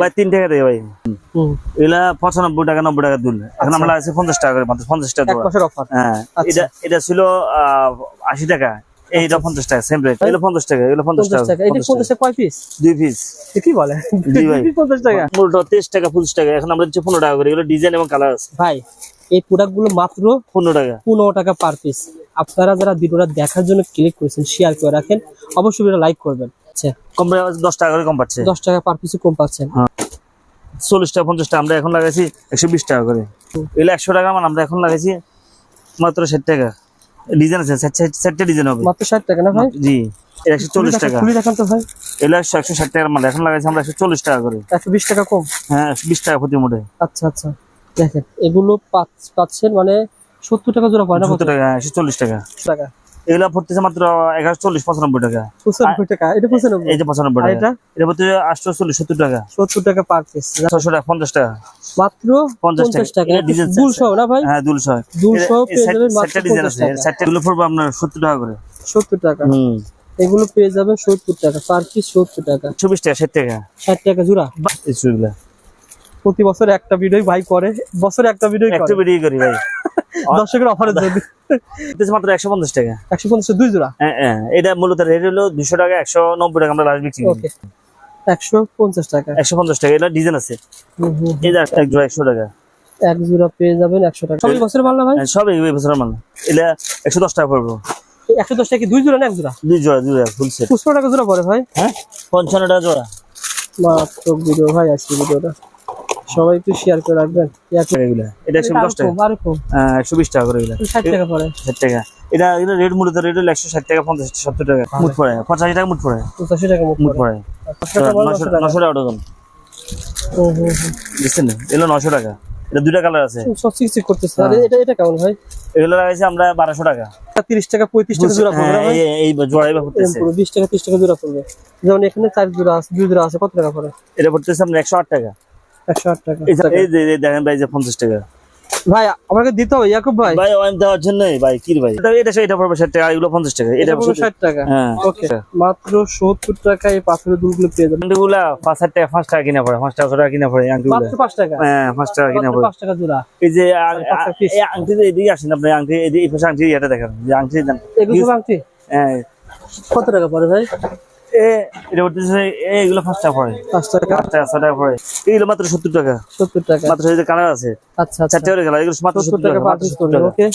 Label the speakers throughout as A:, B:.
A: ভাই তিন টাকা দেয় ভাই।
B: হুম।
A: এগুলা পঁচানব্বই টাকা নব্বই টাকা দুল। এখন আমরা আছে পঞ্চাশ টাকা করে পঞ্চাশ টাকা হ্যাঁ
B: আচ্ছা।
A: এটা এটা ছিল আহ, আশি টাকা এইটা পঞ্চাশ টাকা সেম রেট এগুলো পঞ্চাশ টাকা এগুলো পঞ্চাশ
B: পঞ্চাশ
A: টাকা
B: টাকা। এটা পঞ্চাশ কয় পিস
A: দুই পিস
B: কি বলে?
A: জি ভাই।
B: পঞ্চাশ টাকা।
A: মূলটা তেইশ টাকা পঁচিশ টাকা। এখন আমরা দিচ্ছি পনেরো টাকা করে। এগুলো ডিজাইন এবং কালার আছে।
B: ভাই এই প্রোডাক্টগুলো মাত্র
A: পনেরো টাকা।
B: পনেরো টাকা পার পিস আপনারা যারা ভিডিওটা দেখার জন্য ক্লিক করেছেন শেয়ার করে রাখেন। অবশ্যই ভিডিও লাইক করবেন। আচ্ছা
A: কম দশ টাকা করে কম পাচ্ছে?
B: দশ টাকা পার কম পাচ্ছেন
A: চল্লিশ টাকা পঞ্চাশ আমরা এখন লাগাইছি একশো বিশ টাকা করে। এগুলো একশো টাকা মানে আমরা এখন লাগাইছি মাত্র ষাট টাকা। ডিজাইন আছে ষাটটা ডিজাইন হবে।
B: মাত্র ষাট টাকা না ভাই?
A: জি একশো চল্লিশ টাকা।
B: খুলি দেখান তো ভাই।
A: এগুলো একশো একশো ষাট টাকার মাল এখন লাগাইছি আমরা একশো চল্লিশ টাকা করে।
B: একশো বিশ টাকা কম?
A: হ্যাঁ একশো বিশ টাকা প্রতি মুঠে
B: আচ্ছা আচ্ছা। দেখেন এগুলো পাচ্ছ- পাচ্ছেন মানে সত্তর টাকা জোড়া পড়ে না
A: সত্তর টাকা একশো চল্লিশ টাকা।
B: টাকা।
A: এগুলো পড়তেছে মাত্র এগারো চল্লিশ পঁচানব্বই টাকা।
B: পঁচানব্বই টাকা। এটা পঁচানব্বই।
A: পঁচানব্বই টাকা।
B: এটা?
A: এটা আটশো চল্লিশ সত্তর টাকা।
B: সত্তর টাকা পার পিস
A: ছশো টাকা পঞ্চাশ টাকা।
B: মাত্র
A: পঞ্চাশ টাকা। এটা
B: সহ না ভাই?
A: হ্যাঁ ডিজাইন আছে।
B: টাকা।
A: গুলো পড়বে আপনার সত্তর টাকা করে।
B: সত্তর টাকা।
A: হুম।
B: এগুলো পেয়ে যাবেন সত্তর টাকা। পার পিস সত্তর টাকা।
A: চব্বিশ টাকা ষাট টাকা।
B: ষাট টাকা জোড়া। প্রতি বছর একটা ভিডিও ভাই করে বছরে একটা ভিডিও
A: একটু বেরিয়ে করি ভাই।
B: দর্শকের অফারের জন্য।
A: মাত্র একশো পঞ্চাশ টাকা।
B: একশো পঞ্চাশ দুই জোড়া?
A: হ্যাঁ হ্যাঁ এটা মূলত রেট হলো দুশো টাকা একশো নব্বই টাকা আমরা লাস্ট বিক্রি করি।
B: ওকে। একশো পঞ্চাশ টাকা।
A: একশো পঞ্চাশ টাকা এটা ডিজাইন আছে।
B: হুম।
A: এক জোড়া একশো টাকা।
B: এক জোড়া পেয়ে যাবেন একশো টাকা। সবই বছরের মাল না ভাই?
A: হ্যাঁ, সব এই বছরের মাল। এটা একশো দশ টাকা পড়ব।
B: একশো দশ টাকা কি দুই জোড়া না এক জোড়া?
A: দুই জোড়া দুই জোড়া ফুল সেট
B: টাকা জোড়া পড়ে ভাই?
A: হ্যাঁ পঞ্চান্ন টাকা জোড়া।
B: মাত্র ভিডিও ভাই আজকে ভিডিওটা সবাই একটু শেয়ার করে রাখবেন।
A: এটা একশো দশ টাকা? হ্যাঁ, একশো বিশ টাকা করে এগুলা।
B: ষাট টাকা পড়ে।
A: ষাট টাকা। এটা এটা রেট মূলত রেট হলো একশো ষাট টাকা পঞ্চাশ সত্তর টাকা। মুঠ পড়ে পঁচাশি টাকা মুঠ পড়ে।
B: পঁচাশি টাকা
A: মুঠ
B: পড়ে।
A: নশো
B: টাকা।
A: ডজন। বুঝছেন এগুলো নশো টাকা। এটা দুইটা কালার আছে।
B: করতেছে। এটা এটা কেমন ভাই?
A: এগুলো লাগাইছি আমরা বারোশো টাকা।
B: তিরিশ টাকা পঁয়ত্রিশ টাকা জোড়া পড়বে
A: হ্যাঁ, এই- এই জোড়া পড়তেছে।
B: বিশ টাকা ত্রিশ টাকা জোড়া পড়বে। যেমন এখানে চার জোড়া আছে দুই জোড়া আছে কত টাকা পড়ে?
A: এটা পড়তেছে আপনার একশো আট টাকা।
B: টাকা।
A: এই যে- দেখেন ভাই যে পঞ্চাশ টাকা।
B: ভাই আমাকে দিতে হবে ইয়াকুব ভাই।
A: ভাই ওয়াইন দেওয়ার জন্যই ভাই কি ভাই? এটা পড়বে টাকা এগুলো টাকা এটা
B: পুরো ষাট টাকা।
A: হ্যাঁ।
B: ওকে মাত্র সত্তর টাকা এই পাথরের দুলগুলো পেয়ে যাবেন।
A: টাকা টাকা কিনা পড়ে পাঁচ টাকা কিনা পড়ে আংটিগুলা।
B: মাত্র পাঁচ টাকা?
A: হ্যাঁ টাকা কিনা পড়ে।
B: পাঁচ টাকা জোড়া।
A: এই যে। এই আংটি এদিকে আসেন আপনি আংটি এই পাশে আংটি এটা দেখেন যে আংটি দেন।
B: এগুলো আংটি?
A: হ্যাঁ।
B: কত টাকা পড়ে ভাই?
A: এটা পড়তেছে এ পাঁচ টাকা পড়ে।
B: পাঁচ টাকা?
A: পাঁচ টাকা ছ টাকা পড়ে। এগুলো মাত্র সত্তর টাকা।
B: সত্তর টাকা।
A: মাত্র এই যে কালার আছে।
B: আচ্ছা
A: চারটে করে কালার এগুলো মাত্র
B: সত্তর
A: সত্তর
B: টাকা
A: টাকা
B: পার
A: মাত্র
B: পিস
A: 70
B: করবে
A: টাকা।
B: ওকে।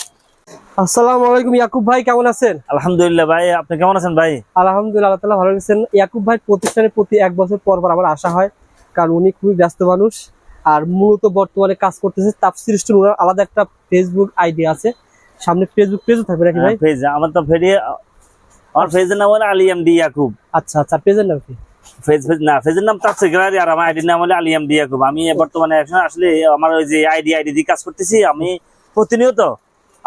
B: আসসালামু আলাইকুম ইয়াকুব ভাই কেমন আছেন?
A: আলহামদুলিল্লাহ ভাই আপনি কেমন আছেন ভাই?
B: আলহামদুলিল্লাহ আল্লাহ তালা ভালো আছেন ইয়াকুব ভাই প্রতিষ্ঠানে প্রতি এক বছর পর পর আমার আসা হয় কারণ উনি খুবই ব্যস্ত মানুষ। আর মূলত বর্তমানে কাজ করতেছে তাপসির স্টোর ওনার আলাদা একটা ফেসবুক আইডি আছে। সামনে ফেসবুক পেজও থাকবে নাকি ভাই?
A: ফেজ আমার তো ফেরিয়ে আমার ফেজের নাম হলো আলিয়াম ডি ইয়াকুব।
B: আচ্ছা আচ্ছা পেজের নাম কি?
A: ফেজ ফেজ না ফেজের নাম তার সেক্রেটারি আর আমার আইডির নাম হলো আলিয়াম ডি ইয়াকুব। আমি বর্তমানে আসলে আমার ওই যে আইডি আইডি দিয়ে কাজ করতেছি আমি প্রতিনিয়ত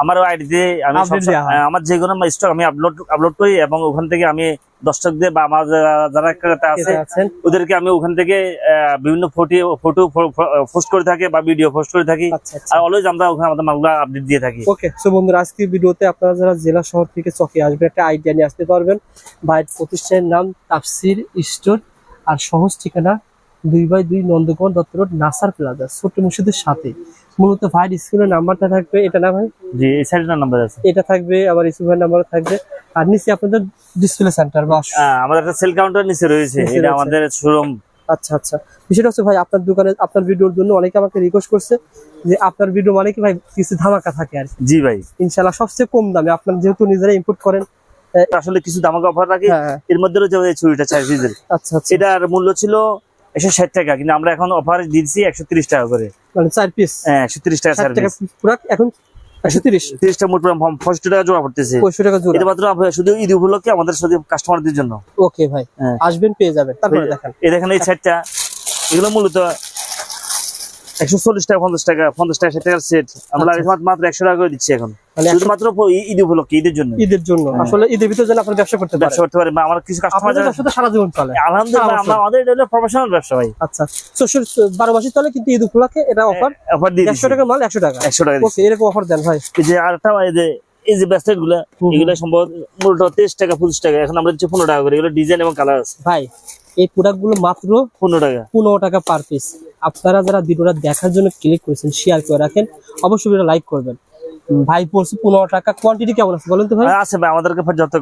A: আমার ওই আইডিতে আমি
B: হয়।
A: হ্যাঁ, আমার যে কোনো স্টক আমি আপলোড আপলোড করি এবং ওখান থেকে আমি দর্শকদের বা আমার যারা- ক্রেতা আছে ওদেরকে আমি ওখান থেকে বিভিন্ন ফটো ফটো পোস্ট করে থাকি বা ভিডিও পোস্ট করে থাকি।
B: আচ্ছা আচ্ছা।
A: আর অলওয়েজ আমরা ওখানে আমাদের মালগুলো আপডেট দিয়ে থাকি।
B: ওকে সো বন্ধুরা আজকে ভিডিওতে আপনারা যারা জেলা শহর থেকে চকে আসবেন একটা আইডিয়া নিয়ে আসতে পারবেন। ভাইয়ের প্রতিষ্ঠানের নাম তাফসির স্টোর আর সহজ ঠিকানা দুই বাই দুই নন্দকুমার দত্ত রোড নাসার প্লাজা ছোট্ট মসজিদের সাথে। মূলত ভাইয়ের স্কুলের নাম্বারটা থাকবে এটা না ভাই?
A: জি এই সাইডের নাম্বার আছে।
B: এটা থাকবে আবার ইসু ভাইয়ের নাম্বার থাকবে। আর নিচে আপনাদের ডিসপ্লে সেন্টার বা
A: হ্যাঁ, আমাদের একটা সেল কাউন্টার নিচে রয়েছে এটা আমাদের শোরুম
B: আচ্ছা আচ্ছা। বিষয়টা হচ্ছে ভাই আপনার দোকানে আপনার ভিডিওর জন্য অনেকে আমাকে রিকোয়েস্ট করছে যে আপনার ভিডিও মানে কি ভাই কিছু ধামাকা থাকে আর
A: জি ভাই।
B: ইনশাল্লাহ সবচেয়ে কম দামে আপনার যেহেতু নিজেরা ইম্পোর্ট করেন
A: আসলে কিছু ধামাকা অফার রাখি
B: হ্যাঁ
A: এর মধ্যে রয়েছে ছুরিটা চার পিসের
B: আচ্ছা আচ্ছা।
A: এটার মূল্য ছিল একশো ষাট টাকা কিন্তু আমরা এখন অফার দিচ্ছি একশো তিরিশ টাকা করে।
B: মানে চার পিস
A: হ্যাঁ একশো তিরিশ টাকা চার পিস
B: পুরা এখন একশো তিরিশ।
A: তিরিশ টাকা মোট পঁয়ষট্টি টাকা জোড়া পড়তেছে।
B: পঁয়ষট্টি টাকা জোড়া।
A: এটা মাত্র শুধু ঈদ উপলক্ষে আমাদের শুধু কাস্টমারদের জন্য।
B: ওকে ভাই
A: হ্যাঁ।
B: আসবেন পেয়ে যাবেন। তারপরে দেখেন।
A: এই দেখেন এই সেটটা এগুলো মূলত একশো চল্লিশ টাকা পঞ্চাশ টাকা পঞ্চাশ টাকা ষাট টাকার সেট আমরা
B: আচ্ছা।
A: মাত্র- একশো টাকা করে দিচ্ছি এখন। শুধুমাত্র ঈদ উপলক্ষে ঈদের জন্য।
B: ঈদের জন্য।
A: হ্যাঁ।
B: আসলে ঈদের ভিতরে যেন আপনার ব্যবসা করতে
A: ব্যবসা করতে পারে আমার কিছু কাস্টমার
B: ব্যবসা তো সারা জীবন চলে।
A: আলহামদুলিল্লাহ আমরা আমাদের এটা হলো প্রফেশনাল ব্যবসা ভাই।
B: আচ্ছা। বারো মাসে চলে কিন্তু ঈদ উপলক্ষে এটা অফার
A: অফার দিয়ে
B: একশো টাকা মাল একশো টাকা।
A: একশো টাকা
B: ওকে এরকম অফার দেন ভাই।
A: যে আরেকটা যে এই যে
B: ব্যাসলেটগুলা
A: এগুলো সম্ভবত মূলত তেইশ টাকা পঁচিশ টাকা। এখন আমরা দিচ্ছি পনেরো টাকা করে। এগুলো ডিজাইন এবং কালার আছে।
B: ভাই এই প্রোডাক্টগুলো মাত্র
A: পনেরো টাকা।
B: পনেরো টাকা পার পিস আপনারা যারা ভিডিওটা দেখার জন্য ক্লিক করেছেন শেয়ার করে রাখেন অবশ্যই ভিডিও লাইক করবেন। ভাই পড়ছে পনেরো টাকা। কোয়ান্টিটি কেমন আছে বলেন তো ভাই?
A: আছে ভাই আমাদের কাছে যত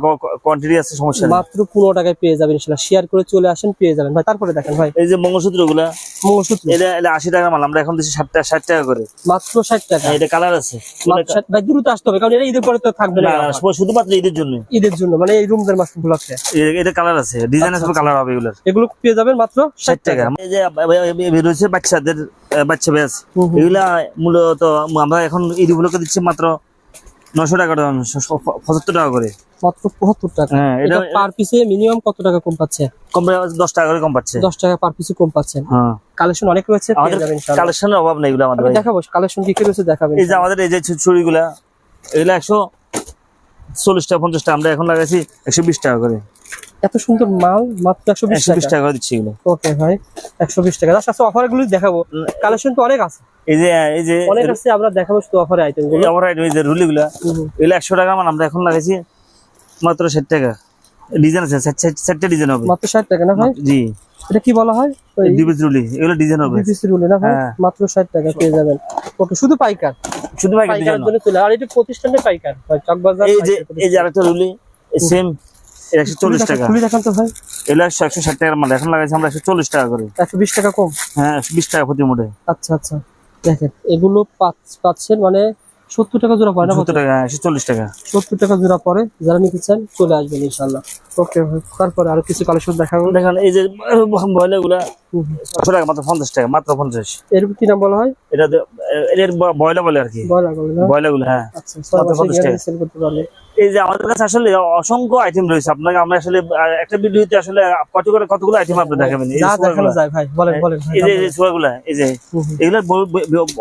A: কোয়ান্টিটি আছে সমস্যা নেই।
B: মাত্র পনেরো টাকায় পেয়ে যাবেন ইনশাল্লাহ। শেয়ার করে চলে আসেন পেয়ে যাবেন। ভাই তারপরে দেখেন ভাই।
A: এই যে মঙ্গলসূত্রগুলা
B: মঙ্গলসূত্র।
A: এটা এটা আশি টাকা মাল আমরা এখন দিচ্ছি ষাট টাকা ষাট টাকা করে।
B: মাত্র ষাট টাকা।
A: এটা কালার আছে।
B: ভাই দ্রুত আসতে হবে কারণ এটা ঈদের পরে তো থাকবে না।
A: শুধুমাত্র ঈদের জন্য।
B: ঈদের জন্য মানে এই মাস
A: এটা কালার আছে। ডিজাইন
B: আচ্ছা,
A: আছে কালার হবে এগুলোর।
B: এগুলো পেয়ে যাবেন মাত্র
A: ষাট টাকা। এই যে বের বাচ্চাদের বাচ্চা ব্যাস। এগুলা মূলত আমরা এখন ঈদ উপলক্ষে দিচ্ছি মাত্র নশো টাকা পঁচাত্তর টাকা করে।
B: মাত্র পঁচাত্তর টাকা।
A: হ্যাঁ
B: এটা পার পিসে মিনিমাম কত টাকা কম পাচ্ছে?
A: কম দশ টাকা করে কম পাচ্ছে।
B: দশ টাকা পার পিসে কম পাচ্ছেন
A: হ্যাঁ।
B: কালেকশন অনেক রয়েছে
A: কালেকশনের অভাব নেই এগুলো আমাদের
B: আমি দেখাবো কালেকশন কি কি রয়েছে দেখাবেন
A: এই যে আমাদের এই যে চুড়িগুলা এগুলো একশো চল্লিশ টাকা পঞ্চাশ টাকা আমরা এখন লাগাইছি একশো বিশ টাকা করে।
B: এত সুন্দর মাল মাত্র একশো বিশ টাকা।
A: দিচ্ছি এগুলো।
B: ওকে ভাই একশো বিশ টাকা। আচ্ছা অফারগুলো দেখাবো। কালেকশন তো অনেক আছে।
A: এই যে এই যে
B: অনেক আছে আমরা দেখাবো শুধু অফারের আইটেমগুলো।
A: আমার এই যে রুলিগুলা এগুলো একশো টাকা মানে আমরা এখন লাগাইছি মাত্র ষাট টাকা। ডিজাইন আছে ডিজাইন হবে।
B: মাত্র ষাট টাকা না ভাই?
A: জি।
B: এটা কি বলা হয়?
A: রুলি এগুলো ডিজাইন হবে।
B: রুলে না ভাই?
A: হ্যাঁ।
B: মাত্র ষাট টাকা পেয়ে যাবেন। ওকে শুধু পাইকার?
A: শুধু ভাই
B: পাইকারের
A: ডিজাইন
B: আর এটা প্রতিষ্ঠানে পাইকার? চকবাজার
A: এই যে এই যে আরেকটা রুলি সেম একশো চল্লিশ টাকা।
B: খুলে দেখান তো ভাই।
A: এগুলো একশো একশো ষাট টাকার মাল। এখন লাগাইছি আমরা একশো চল্লিশ টাকা করে।
B: একশো বিশ টাকা কম?
A: হ্যাঁ একশো বিশ টাকা প্রতি মোটে
B: আচ্ছা আচ্ছা। দেখেন এগুলো পাচ্ছ- পাচ্ছেন মানে সত্তর টাকা জোড়া পড়ে না
A: সত্তর টাকা একশো চল্লিশ টাকা।
B: সত্তর টাকা জোড়া পড়ে। যারা নিতে চান চলে আসবেন ইনশাল্লাহ ওকে তারপরে আরও কিছু কালেকশন দেখাবো।
A: দেখেন এই যে বয়লা গুলা
B: হুম হুম।
A: ছশো টাকা মাত্র পঞ্চাশ টাকা মাত্র পঞ্চাশ।
B: এরকম কি নাম বলা হয়?
A: এটা এর বয়লা বলে আর কি।
B: বয়লা বলে না?
A: বয়লা গুলো হ্যাঁ।
B: আচ্ছা ছয়
A: মাত্র
B: মাসে
A: 50 টাকা।
B: সেল করতে পারবে
A: এই যে আমাদের কাছে আসলে অসংখ্য আইটেম রয়েছে। আপনাকে আমরা আসলে একটা ভিডিওতে আসলে কত করে কতগুলো আইটেম আপনি দেখাবেন? এই যে ছোয়াগুলা, এই। এগুলা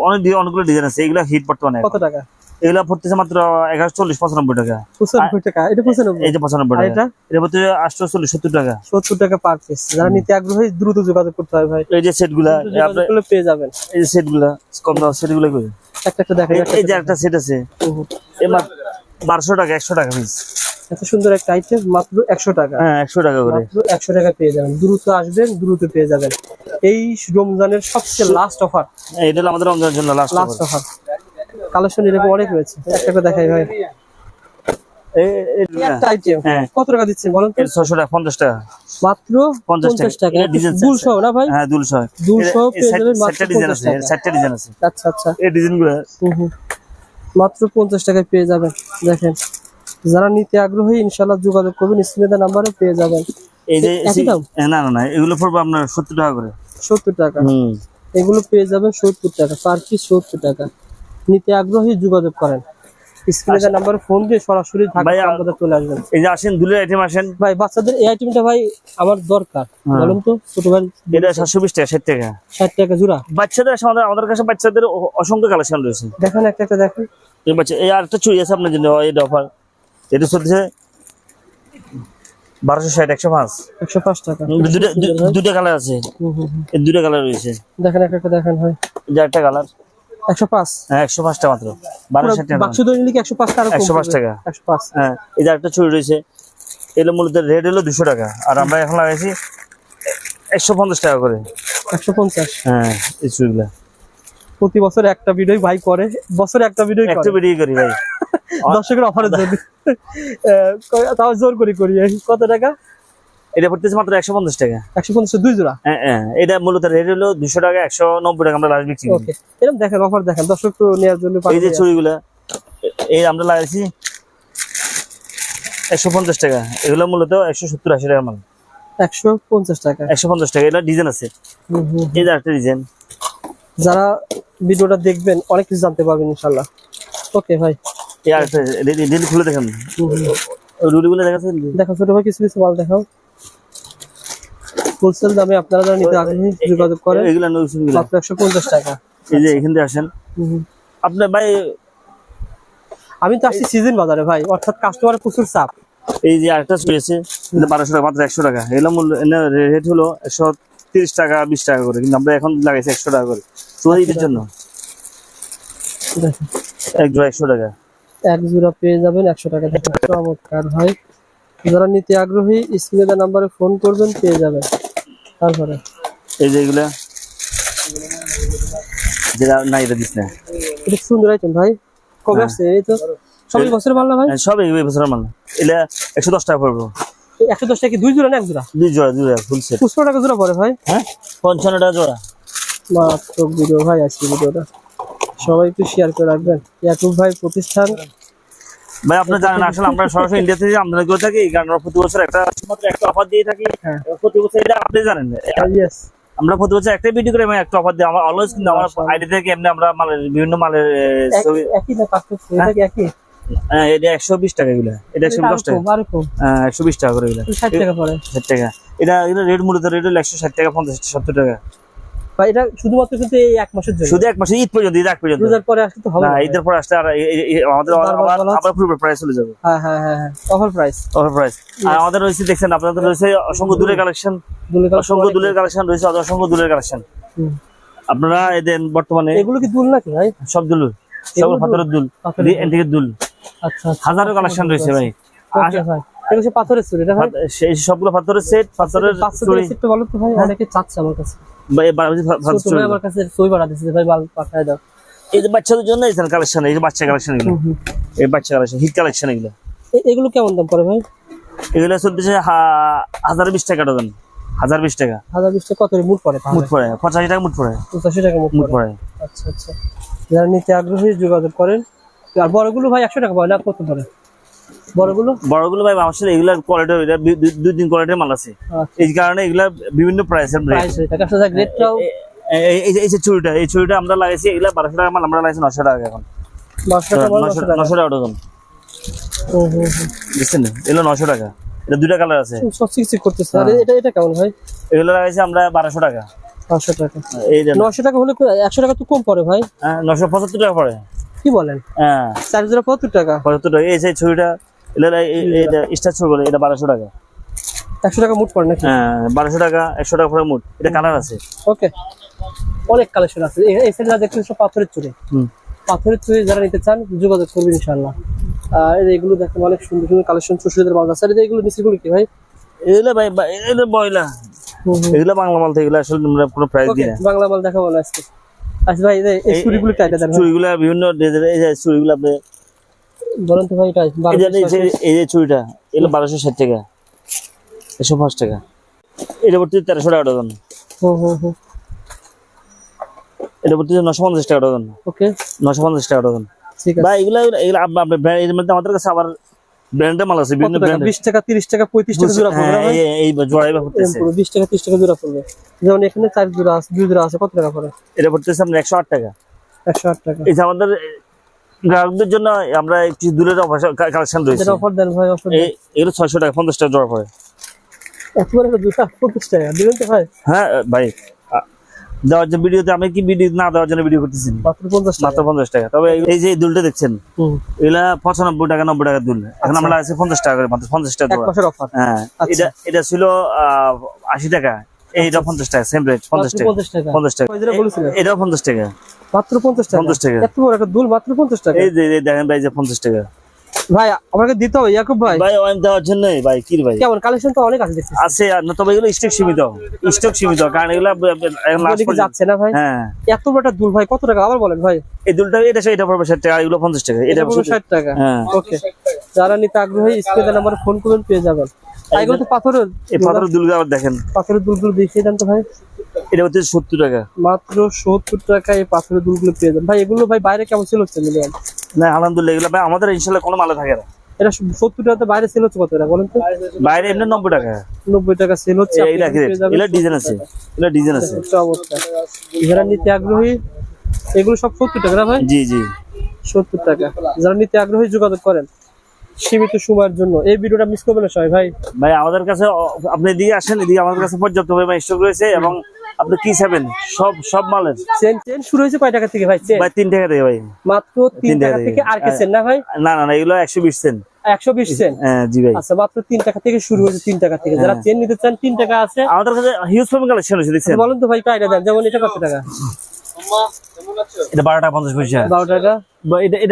A: অনেক অনেকগুলো ডিজাইন আছে। এগুলা হিট বর্তমানে
B: কত টাকা?
A: এগুলা পড়তেছে মাত্র এগারো চল্লিশ পঁচানব্বই টাকা।
B: পঁচানব্বই টাকা? এটা পঁচানব্বই?
A: এই যে পঁচানব্বই টাকা।
B: এটা
A: এটা পড়তে আটশো চল্লিশ সত্তর টাকা।
B: সত্তর টাকা পার পিস যারা নিতে আগ্রহী দ্রুত যোগাযোগ করতে হবে ভাই।
A: এই যে
B: সেটগুলা পেয়ে যাবেন।
A: এই যে সেটগুলা কম দাম সেটগুলা
B: একটা একটা দেখেন
A: এই- যে একটা সেট আছে। মাত্র বারোশো টাকা একশো টাকা পিস
B: এত সুন্দর একটা আইটেম মাত্র একশো টাকা।
A: হ্যাঁ একশো টাকা করে।
B: একশো টাকা পেয়ে যাবেন। দ্রুত আসবেন দ্রুত পেয়ে যাবেন। এই রমজানের সবচেয়ে লাস্ট অফার
A: এটা আমাদের রমজানের জন্য লাস্ট
B: অফার কালেকশন এরকম অনেক রয়েছে। একটা করে দেখাই ভাই। আইটেম
A: হ্যাঁ।
B: কত টাকা দিচ্ছেন বলেন
A: ছশো টাকা পঞ্চাশ টাকা।
B: মাত্র পঞ্চাশ টাকা। সহ না ভাই?
A: হ্যাঁ ডিজাইন আছে চারটা ডিজাইন আছে।
B: আচ্ছা আচ্ছা।
A: এই ডিজাইনগুলো
B: হুম হুম। মাত্র পঞ্চাশ টাকায় পেয়ে যাবেন। দেখেন যারা নিতে আগ্রহী ইনশাল্লাহ যোগাযোগ করবেন স্ক্রিনে নাম্বারে পেয়ে যাবেন।
A: এই যে না না না এগুলো পড়বে আপনার সত্তর টাকা করে।
B: সত্তর টাকা।
A: হুম।
B: এগুলো পেয়ে যাবেন সত্তর টাকা পার পিস সত্তর টাকা। নিতে আগ্রহী যোগাযোগ করেন। স্ক্রিনে নাম্বারে ফোন দিয়ে সরাসরি ঢাকা আমাদের চলে আসবেন।
A: এই যে আসেন দুলের আইটেম আসেন।
B: ভাই বাচ্চাদের এই আইটেমটা ভাই আমার দরকার।
A: হ্যাঁ।
B: বলুন তো ছোট ভাই
A: এটা সাতশো বিশ টাকা ষাট টাকা।
B: ষাট টাকা জোড়া।
A: বাচ্চাদের আমাদের আমাদের কাছে বাচ্চাদের অসংখ্য কালেকশন রয়েছে।
B: দেখেন একটা একটা দেখেন।
A: এই বাচ্চা এই আরেকটা চুড়ি আছে আপনার জন্য এটা অফার এটা চলছে বারোশো ষাট একশো পাঁচ।
B: একশো পাঁচ টাকা।
A: দুটা কালার আছে। এই দুটা কালার রয়েছে।
B: দেখেন একটা একটা দেখেন ভাই।
A: এই যে একটা কালার।
B: একশো পাঁচ?
A: হ্যাঁ একশো পাঁচটা মাত্র। বারোশো টাকা।
B: বাক্স দৈনিক একশো পাঁচ টাকা
A: একশো পাঁচ টাকা।
B: একশো পাঁচ।
A: হ্যাঁ এই যে একটা চুড়ি রয়েছে এগুলো মূলত রেট হলো দুশো টাকা আর আমরা এখন লাগাইছি একশো পঞ্চাশ টাকা করে।
B: একশো পঞ্চাশ?
A: হ্যাঁ এই চুড়িগুলা।
B: প্রতি বছর একটা ভিডিও ভাই করে বছরে একটা ভিডিও
A: একটু বেরিয়ে করি ভাই।
B: দর্শকের অফারের জন্য। তাও জোর করে করি কত টাকা?
A: এটা পড়তেছে মাত্র একশো পঞ্চাশ টাকা
B: একশো পঞ্চাশ দুই জোড়া
A: হ্যাঁ হ্যাঁ এটা মূলত রেট হলো দুশো টাকা একশো নব্বই টাকা আমরা লাস্ট বিক্রি
B: এরকম দেখেন অফার দেখেন দর্শক নেওয়ার জন্য
A: এই যে
B: হয়ে।
A: চুড়িগুলা এই আমরা লাগাইছি একশো পঞ্চাশ টাকা এগুলো মূলত একশো সত্তর আশি মাল
B: একশো পঞ্চাশ টাকা
A: একশো পঞ্চাশ টাকা এটা ডিজাইন আছে। এই যে একটা ডিজাইন
B: যারা ভিডিওটা দেখবেন অনেক কিছু জানতে পারবেন ইনশাল্লাহ ওকে ভাই
A: এই আরেকটা খুলে দেখেন। রুলিগুলো দেখাচ্ছেন
B: দেখো ছোট ভাই কিছু কিছু মাল দেখাও হোলসেল দামে আপনারা যারা নিতে আগ্রহী যোগাযোগ করেন।
A: এগুলো
B: মাত্র একশো পঞ্চাশ টাকা।
A: এই যে এখান থেকে আসেন। আপনার ভাই
B: আমি তো আসছি সিজন বাজারে ভাই অর্থাৎ কাস্টমারের প্রচুর চাপ।
A: এই যে আরেকটা আছে বারোশো টাকা মাত্র একশো টাকা। এগুলো মূল্য রেট হলো একশো তিরিশ টাকা বিশ টাকা করে। কিন্তু আমরা এখন লাগাইছি একশো টাকা করে। চুয়ারি ঈদের জন্য? এক জোড়া একশো টাকা।
B: এক জোড়া পেয়ে যাবেন একশো টাকা চমৎকার ভাই। যারা নিতে আগ্রহী স্ক্রিনে নাম্বারে ফোন করবেন পেয়ে যাবেন। তারপরে?
A: এই যে এগুলা যেটা না এটা দিস না
B: এটা সুন্দর আইটেম ভাই? কবে আসছে? এই তো সবই বছরের মাল না ভাই?
A: হ্যাঁ, সব এই বছরের মাল। এটা একশো দশ টাকা পড়ব।
B: একশো দশ টাকা কি দুই জোড়া না এক জোড়া?
A: দুই জোড়া দুই জোড়া ফুল সেট
B: খুচরো টাকা জোড়া পড়ে ভাই?
A: হ্যাঁ পঞ্চান্ন টাকা জোড়া।
B: মাত্র ভিডিও ভাই আজকে ভিডিওটা। সবাই একটু শেয়ার করে রাখবেন। ইয়াকুব ভাই প্রতিষ্ঠান?
A: ভাই আপনি জানেন আসলে আমরা সরাসরি ইন্ডিয়া থেকে আমদানি করে থাকি এই কারণে প্রতি বছর একটা শুধুমাত্র একটা অফার দিয়ে থাকি।
B: হ্যাঁ।
A: প্রতি বছর এটা আপনি জানেন? আমরা প্রতি বছর একটা ভিডিও করে একটা অফার দিই। আমার অলওয়েজ কিন্তু আমার আইডি থেকে এমনি আমরা মালের বিভিন্ন মালের ছবি
B: একই না কি একই?
A: হ্যাঁ, এটা একশো বিশ টাকা এগুলো এটা একশো দশ টাকা। হ্যাঁ, একশো বিশ টাকা করে এগুলো
B: ষাট টাকা পড়ে।
A: ষাট টাকা। এটা এগুলো রেট মূলত রেট হলো একশো ষাট টাকা পঞ্চাশ সত্তর টাকা।
B: এটা শুধুমাত্র কিন্তু এই এক মাসের জন্য।
A: শুধু এক মাসে ঈদ পর্যন্ত ঈদ এক পর্যন্ত।
B: রোজার পরে আসলে তো হবে
A: না
B: না।
A: ঈদের পর আসলে আর এ- এ- এ- আমাদের আবার আবার পূর্বের প্রাইস চলে যাবে।
B: হ্যাঁ হ্যাঁ হ্যাঁ অফার প্রাইস
A: অফার প্রাইস আর আমাদের রয়েছে দেখছেন আপনাদের রয়েছে অসংখ্য দূরের কালেকশন অসংখ্য দূরের কালেকশন রয়েছে অসংখ্য দূরের কালেকশন আপনারা এদের বর্তমানে
B: এগুলো কি দুল নাকি ভাই?
A: সব দুল। সব পাথরের দুল।
B: দুল।
A: এন্টিকের দুল।
B: আচ্ছা আচ্ছা।
A: হাজারো কালেকশন রয়েছে ভাই।
B: পাথরের
A: সবগুলো পাথরের সেট পাথরের
B: সেটটা বলো তো ভাই অনেকে চাচ্ছে আমার কাছে। আমার কাছে সই দিচ্ছে ভাই পাঠায় দাও।
A: এই যে বাচ্চাদের জন্য এই কালেকশন এই যে বাচ্চা কালেকশন এগুলো। এই বাচ্চা কালেকশন হিট কালেকশন এগুলো।
B: এগুলো কেমন দাম পড়ে ভাই?
A: এগুলো চলতেছে হাজার বিশ টাকা ডজন। হাজার বিশ টাকা।
B: হাজার বিশ টাকা কত করে মুট পড়ে
A: পড়ে পঁচাশি টাকা পড়ে।
B: পঁচাশি টাকা মুট পড়ে।
A: পড়ে।
B: আচ্ছা আচ্ছা। যারা নিতে আগ্রহী যোগাযোগ করেন। আর বড়গুলো ভাই একশো টাকা পড়ে না কত পড়ে? বড়গুলো?
A: বড়গুলো ভাই আসলে এগুলা কোয়ালিটি দুই তিন কোয়ালিটির মাল আছে। এই কারণে এগুলা বিভিন্ন প্রাইসের
B: প্রাইস হয়ে থাকে আসলে রেটটাও
A: এই যে এই এই চুড়িটা আমরা লাগাইছি এগুলা বারোশো টাকা মাল আমরা লাগাইছি নশো টাকা এখন।
B: নশো টাকা
A: ডজন বুঝছেন? এগুলো নশো এটা দুইটা কালার আছে।
B: করতেছে। এটা এটা কেমন ভাই?
A: এগুলো লাগাইছি আমরা বারোশো টাকা।
B: নশো টাকা। নশো হলে একশো টাকা তো কম পড়ে ভাই।
A: হ্যাঁ, নশো পঁচাত্তর টাকা পড়ে।
B: কি বলেন?
A: হ্যাঁ।
B: চার পঁচাত্তর টাকা?
A: পঁচাত্তর টাকা? এই এটা স্টার ছবি বলে এটা বারোশো টাকা।
B: একশো টাকা মুট পড়ে নাকি?
A: হ্যাঁ বারোশো টাকা একশো টাকা করে মুঠ এটা কালার আছে।
B: ওকে। অনেক কালেকশন আছে। এই সাইডে দেখছেন সব পাথরের চুড়ি। পাথরের চুড়ি যারা নিতে চান যোগাযোগ করবেন ইনশাল্লাহ আর এগুলো দেখেন অনেক সুন্দর সুন্দর কালেকশন চুষিদের মাল আছে। আর এগুলো নিচেগুলো কি ভাই?
A: এগুলো ভাই এগুলো বয়লা এগুলো বাংলা মাল থেকে এগুলো আসলে আমরা কোনো প্রাইস দিই না।
B: বাংলা মাল দেখাবো না আজকে। আচ্ছা ভাই এই- এই চুড়িগুলো টাইটা দেন
A: চুড়িগুলো বিভিন্ন ডিজাইনের এই যে চুড়িগুলো আপনি
B: বলেন তো ভাই টাই
A: এই যে- এই যে- এই যে চুড়িটা এগুলো বারোশো ষাট টাকা। একশো পাঁচ টাকা। এটা ভর্তি তেরোশো টাকা ডজন।
B: হুম হুম হুম।
A: এটা ভর্তি নশো পঞ্চাশ টাকা ডজন।
B: ওকে।
A: নশো পঞ্চাশ টাকা ডজন।
B: ঠিক আছে।
A: বা এগুলো এগুলো আপনার এর মধ্যে আমাদের কাছে আবার ব্র্যান্ডের মাল আছে বিভিন্ন
B: টাকা?
A: ব্র্যান্ড
B: বিশ টাকা তিরিশ টাকা পঁয়ত্রিশ টাকা জোড়া পড়বে না
A: এই জোড়াই বা
B: পুরো বিশ টাকা তিরিশ টাকা জোড়া পড়বে। যেমন এখানে চার জোড়া আছে দুই জোড়া আছে কত টাকা পড়ে?
A: এটা আপনার একশো আট টাকা।
B: একশো আট টাকা।
A: এই যে আমাদের গ্রাহকদের জন্য আমরা একটি দূরের কালেকশন রয়েছে।
B: যেটা অফার দেন ভাই অফার
A: এই এগুলো ছয়শো টাকা পঞ্চাশ টাকা জোড়া পড়ে।
B: একবারে জোড়া পঁচিশ টাকা দিবেন তো ভাই?
A: হ্যাঁ ভাই। দেওয়ার জন্য ভিডিওতে আমি কি ভিডিও না দেওয়ার জন্য ভিডিও করতেছি?
B: মাত্র পঞ্চাশ টাকা।
A: তবে এই- যে দুলটা দেখছেন এগুলা পঁচানব্বই টাকা নব্বই টাকা দুল। এখন আমরা আছে পঞ্চাশ টাকা করে মাত্র পঞ্চাশ টাকা হ্যাঁ
B: আচ্ছা।
A: এটা এটা ছিল আহ, আশি টাকা। এইটা পঞ্চাশ টাকা সেম রেট পঞ্চাশ টাকা।
B: পঞ্চাশ টাকা।
A: এটাও পঞ্চাশ টাকা।
B: মাত্র পঞ্চাশ টাকা।
A: পঞ্চাশ টাকা।
B: দুল মাত্র পঞ্চাশ টাকা।
A: এই যে এই দেখেন ভাই যে পঞ্চাশ টাকা।
B: ভাই আমাকে দিতে হবে ইয়াকুব ভাই।
A: ভাই ওয়াইন দেওয়ার জন্য ভাই কি ভাই?
B: কেমন? কালেকশন তো অনেক আছে দেখছি
A: আছে আর না তবে এগুলো স্টক সীমিত। স্টক সীমিত কারণ এগুলো এখন পর্যন্ত-
B: যাচ্ছে না ভাই?
A: হ্যাঁ।
B: এত বড় একটা দুল ভাই কত টাকা? আবার বলেন ভাই।
A: এই দুলটা এটা এটা পড়বে ষাট টাকা এগুলো পঞ্চাশ টাকা এটা
B: পুরো ষাট টাকা।
A: হ্যাঁ।
B: ওকে। যারা নিতে আগ্রহী স্ক্রিনে নাম্বার ফোন করবেন পেয়ে যাবেন। এগুলো তো পাথরের
A: এই পাথরের দুলগুলো আবার দেখেন।
B: পাথরের দুলগুলো দেখিয়ে দেন তো ভাই।
A: এটা হচ্ছে সত্তর টাকা।
B: মাত্র সত্তর এই পাথরের দুলগুলো পেয়ে ভাই এগুলো ভাই বাইরে কেমন সেল হচ্ছে মিলিয়ন
A: না আলহামদুলিল্লাহ এগুলো ভাই আমাদের ইনশাল্লাহ কোনো মালে থাকে না।
B: এটা সত্তর টাকাতে বাইরে সেল হচ্ছে কত টাকা বলেন তো?
A: বাইরে এমনি নব্বই টাকা।
B: নব্বই টাকা সেল হচ্ছে
A: ডিজাইন আছে ডিজাইন আছে।
B: অবস্থা। যারা নিতে আগ্রহী এগুলো সব সত্তর টাকা না ভাই?
A: জি জি।
B: সত্তর টাকা। যারা নিতে আগ্রহী যোগাযোগ করেন সীমিত সময়ের জন্য। এই ভিডিওটা মিস করবেন সবাই ভাই।
A: ভাই আমাদের কাছে আপনি এদিকে আসেন এদিকে আমাদের কাছে পর্যাপ্ত পরিমাণ স্টক রয়েছে এবং আপনি কি চাবেন? সব সব মালের।
B: চেন চেন শুরু হয়েছে কয় টাকা থেকে ভাই চেন?
A: ভাই তিন টাকা থেকে ভাই।
B: মাত্র তিন
A: তিন টাকা
B: টাকা
A: থেকে।
B: আর কে চেন না ভাই?
A: না না না এগুলো একশো বিশ সেন্ট
B: একশো বিশ চেন?
A: হ্যাঁ জি ভাই।
B: আচ্ছা মাত্র তিন টাকা থেকে শুরু হয়েছে তিন টাকা থেকে। যারা চেন নিতে চান তিন টাকা আছে।
A: আমাদের কাছে হিউজ পরিমাণ কালেকশন আছে দেখছেন?
B: বলেন তো ভাই কয়টা দেন? যেমন এটা কত টাকা?
A: এটা পঞ্চাশ পয়সা এটা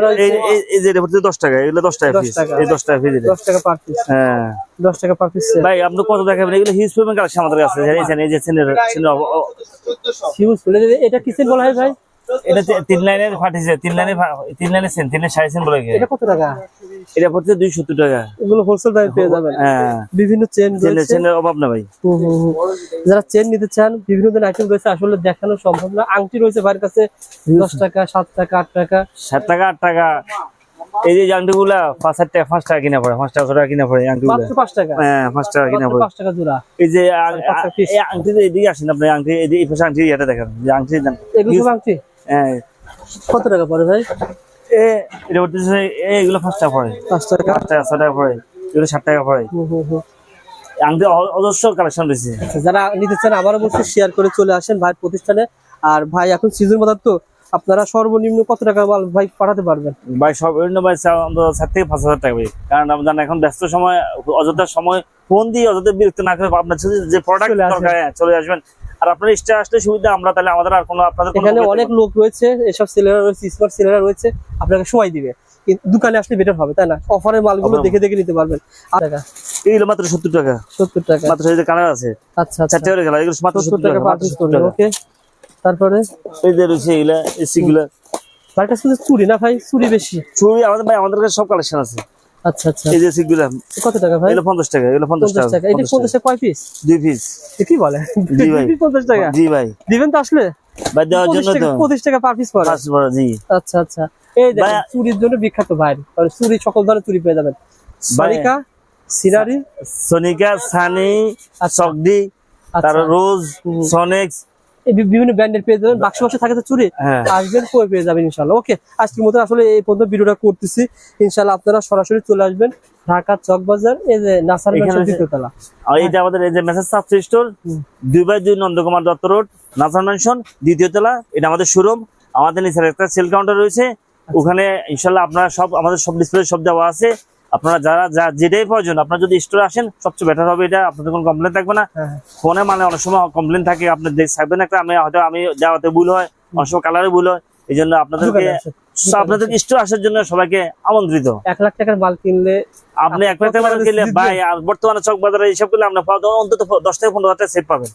B: রয়েছে
A: এই- যে এটা টাকা এগুলো দশ টাকা পিস এই দশ টাকা পিস এটা
B: দশ টাকা পার পিস
A: হ্যাঁ
B: দশ টাকা পার পিস
A: ভাই আপনি কত দেখাবেন এগুলো হিউজ পরিমাণ কালেকশন আমাদের কাছে এই যে সিনের সিনের
B: হিউজ এটা বলা হয় ভাই
A: এটা তিন লাইনের ফাটিছে তিন লাইনের তিন লাইনের সেন তিনের সাড়ে সেন বলে।
B: এটা কত টাকা?
A: এটা পড়ছে দুই সত্তর টাকা।
B: এগুলো হোলসেল দামে পেয়ে যাবেন।
A: হ্যাঁ।
B: বিভিন্ন চেন
A: চেনের
B: রয়েছে।
A: চেনের অভাব না ভাই।
B: যারা চেন নিতে চান বিভিন্ন আইটেম রয়েছে আসলে দেখানো সম্ভব না। আংটি রয়েছে ভাইয়ের কাছে দশ টাকা সাত টাকা আট টাকা।
A: সাত টাকা আট টাকা। এই যে আংটি গুলা পাঁচ হাজার টাকা পাঁচ টাকা কিনা পড়ে পাঁচ টাকা টাকা কিনা পড়ে আংটি গুলা
B: পাঁচ টাকা?
A: হ্যাঁ পাঁচ টাকা কিনা পড়ে।
B: পাঁচ টাকা জোড়া।
A: এই যে আংটি এদিকে আসেন আপনি আংটি এদিকে এই পাশে আংটি এটা দেখেন যে আংটি
B: এগুলো আংটি? কত টাকা পড়ে ভাই?
A: এ এটা বলতেছে এগুলো পাঁচ টাকা পড়ে।
B: পাঁচ টাকা?
A: পাঁচ টাকা ছ টাকা পড়ে। এগুলো ষাট টাকা পড়ে। অ- অজস্র কালেকশন রয়েছে।
B: আচ্ছা, যারা নিতে চান আবারও বলছি শেয়ার করে চলে আসেন ভাই প্রতিষ্ঠানে। আর ভাই এখন সিজন বাজার তো আপনারা সর্বনিম্ন কত টাকা মাল ভাই পাঠাতে পারবেন?
A: ভাই সব বিভিন্ন ভাই সাত থেকে পাঁচ হাজার টাকা ভাই। কারণ আপনার এখন ব্যস্ত সময় অযথা সময় ফোন দিয়ে অযথা বিরক্ত না করে আপনার যে প্রোডাক্ট হ্যাঁ, চলে আসবেন। আর আপনার ইচ্ছা আসলে সুবিধা আমরা তাহলে আমাদের আর কোনো আপনাদের
B: এখানে অনেক লোক রয়েছে এসব সেলেরা রয়েছে স্মার্ট সেলেরা রয়েছে আপনাকে সময় দিবে। কিন্তু দোকানে আসলে বেটার হবে তাই না? অফারের মালগুলো দেখে দেখে নিতে পারবেন। টাকা।
A: এগুলো মাত্র সত্তর টাকা।
B: সত্তর টাকা।
A: মাত্র এই যে কালার আছে।
B: আচ্ছা আচ্ছা।
A: চারটে করে গেল এগুলো মাত্র
B: সত্তর টাকা ওকে। তারপরে?
A: এই যে রয়েছে এগুলা এসি গুলা
B: শুধু চুরি না ভাই চুরি বেশি।
A: চুড়ি আমাদের ভাই আমাদের কাছে সব কালেকশন আছে।
B: আচ্ছা আচ্ছা।
A: এই যে এসি
B: কত টাকা ভাই?
A: এগুলো টাকা এগুলো পঞ্চাশ
B: পঞ্চাশ
A: টাকা।
B: টাকা এটা
A: পঞ্চাশ
B: পঞ্চাশ টাকা কয় পিস
A: দুই পিস
B: কি বলে?
A: জি ভাই।
B: পঞ্চাশ টাকা?
A: জি ভাই।
B: দিবেন তো আসলে?
A: ভাই দেওয়ার জন্য তো।
B: টাকা পার পিস পড়ে।
A: পাঁচ জি।
B: আচ্ছা আচ্ছা। এই দেখেন চুরির জন্য বিখ্যাত ভাই। চুরি সকল ধরনের চুরি পেয়ে যাবেন। সারিকা সিনারি।
A: সোনিকা সানি সকডি
B: আচ্ছা।
A: তার রোজ সনেক্স
B: বিভিন্ন ব্র্যান্ডের পেয়ে যাবেন। বাক্স বাক্সে থাকে তো চুরি?
A: হ্যাঁ।
B: আসবেন কই পেয়ে যাবেন ইনশাল্লাহ। ওকে আজকের মতো আসলে এই পর্যন্ত ভিডিওটা করতেছি। ইনশাল্লাহ আপনারা সরাসরি চলে আসবেন ঢাকা চক বাজার এই যে নাসার দ্বিতীয়তলা
A: আর আমাদের এই যে মেসেজ স্টোর
B: হুম।
A: দুই বাই দুই নন্দকুমার দত্ত রোড নাসার ম্যানশন দ্বিতীয় তলা। এটা আমাদের শোরুম আমাদের নিচে একটা সেল কাউন্টার রয়েছে।
B: আচ্ছা।
A: ওখানে ইনশাল্লাহ আপনারা সব আমাদের সব ডিসপ্লে সব দেওয়া আছে। আপনারা যারা যা যেটাই প্রয়োজন আপনারা যদি স্টোরে আসেন সবচেয়ে বেটার হবে এটা। আপনাদের কোনো কমপ্লেন থাকবে না।
B: হ্যাঁ।
A: ফোনে মানে অনেক সময় কমপ্লেন থাকে আপনি দেখবেন একটা আমি হয়তো আমি দেওয়াতে ভুল হয় অনেক সময় কালারে ভুল হয় এই জন্য আপনাদেরকে আপনাদের স্টোর আসার জন্য সবাইকে আমন্ত্রিত।
B: এক লাখ টাকার মাল কিনলে
A: আপনি এক পেতে মাল কিনলে ভাই বর্তমানে চক বাজারে এইসব করলে আপনার অন্তত দশ থেকে পনেরো হাজার সেট পাবেন।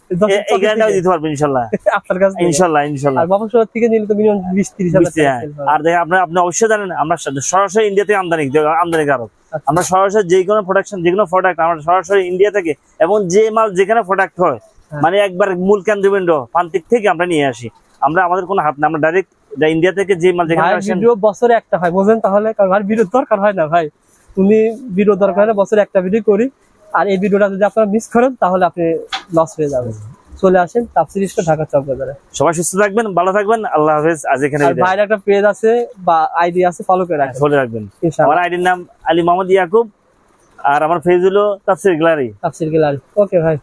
A: এই গ্যারান্টি দিতে পারবেন ইনশাল্লাহ।
B: আপনার কাছে
A: ইনশাল্লাহ ইনশাল্লাহ।
B: শহর থেকে নিলে তো মিনিমাম বিশ তিরিশ হাজার
A: হ্যাঁ। আর দেখেন আপনি আপনি অবশ্যই জানেন আমরা সরাসরি ইন্ডিয়াতে আমদানি আমদানি কারক। আমরা সরাসরি যে কোনো প্রোডাকশন যে কোনো প্রোডাক্ট আমরা সরাসরি ইন্ডিয়া থেকে এবং যে মাল যেখানে প্রোডাক্ট হয়
B: হ্যাঁ।
A: মানে একবার মূল কেন্দ্রবিন্দু প্রান্তিক থেকে আমরা নিয়ে আসি। আমরা আমাদের কোনো হাত না আমরা ডাইরেক্ট ইন্ডিয়া থেকে যে মাল যেখানে
B: ভিডিও বছরে একটা হয় বোঝেন তাহলে? কারণ ভিডিও দরকার হয় না ভাই। উনি ভিডিও দরকার না বছরে একটা ভিডিও করি। আর এই ভিডিওটা যদি আপনারা মিস করেন তাহলে আপনি লস হয়ে যাবেন। চলে আসেন তাপসির স্টোর ঢাকা চক বাজারে
A: সবাই সুস্থ থাকবেন ভালো থাকবেন আল্লাহ হাফেজ আজ এখানে
B: ভাইয়ের একটা পেজ আছে বা আইডি আছে ফলো করে রাখেন।
A: ফলো রাখবেন। আমার আইডির নাম আলী মোহাম্মদ ইয়াকুব আর আমার ফেজ হলো তাফসির গ্যালারি
B: তাপসির গ্যালারি ওকে ভাই।